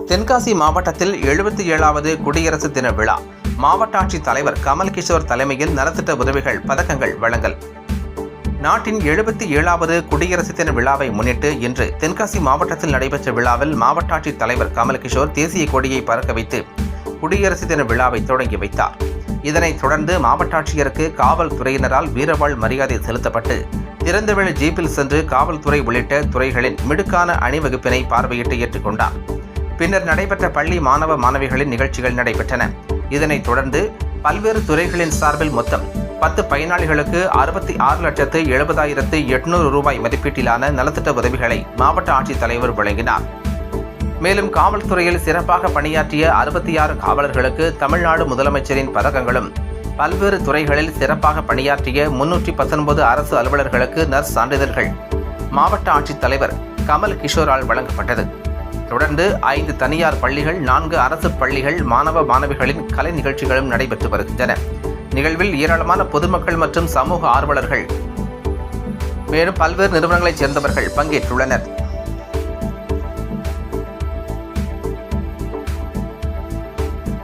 தென்காசி மாவட்டத்தில் எழுபத்தி ஏழாவது குடியரசு தின விழா. மாவட்ட ஆட்சித் தலைவர் கமல் கிஷோர் தலைமையில் நலத்திட்ட உதவிகள் பதக்கங்கள் வழங்கல். நாட்டின் எழுபத்தி ஏழாவது குடியரசு தின விழாவை முன்னிட்டு இன்று தென்காசி மாவட்டத்தில் நடைபெற்ற விழாவில் மாவட்ட ஆட்சித் தலைவர் கமல் கிஷோர் தேசிய கொடியை பறக்க வைத்து குடியரசு தின விழாவை தொடங்கி வைத்தார். இதனைத் தொடர்ந்து மாவட்ட ஆட்சியருக்கு காவல்துறையினரால் வீரவாள் மரியாதை செலுத்தப்பட்டு திறந்தவெளி ஜீப்பில் சென்று காவல்துறை உள்ளிட்ட துறைகளின் மிடுக்கான அணிவகுப்பினை பார்வையிட்டு ஏற்றுக்கொண்டார். பின்னர் நடைபெற்ற பள்ளி மாணவ மாணவிகளின் நிகழ்ச்சிகள் நடைபெற்றன. இதனைத் தொடர்ந்து பல்வேறு துறைகளின் சார்பில் மொத்தம் பத்து பயனாளிகளுக்கு அறுபத்தி ஆறு லட்சத்து எழுபதாயிரத்து எட்நூறு ரூபாய் மதிப்பீட்டிலான நலத்திட்ட உதவிகளை மாவட்ட ஆட்சித்தலைவர் வழங்கினார். மேலும் காவல்துறையில் சிறப்பாக பணியாற்றிய அறுபத்தி ஆறு காவலர்களுக்கு தமிழ்நாடு முதலமைச்சரின் பதக்கங்களும் பல்வேறு துறைகளில் சிறப்பாக பணியாற்றிய முன்னூற்றி பத்தொன்பது அரசு அலுவலர்களுக்கு நர்ஸ் சான்றிதழ்கள் மாவட்ட ஆட்சித்தலைவர் கமல் கிஷோரால் வழங்கப்பட்டது. தொடர்ந்து ஐந்து தனியார் பள்ளிகள் நான்கு அரசு பள்ளிகள் மாணவ மாணவிகளின் கலை நிகழ்ச்சிகளும் நடைபெற்று வருகின்றன. நிகழ்வில் ஏராளமான பொதுமக்கள் மற்றும் சமூக ஆர்வலர்கள் மேலும் பல்வேறு நிறுவனங்களைச் சேர்ந்தவர்கள் பங்கேற்றுள்ளனர்.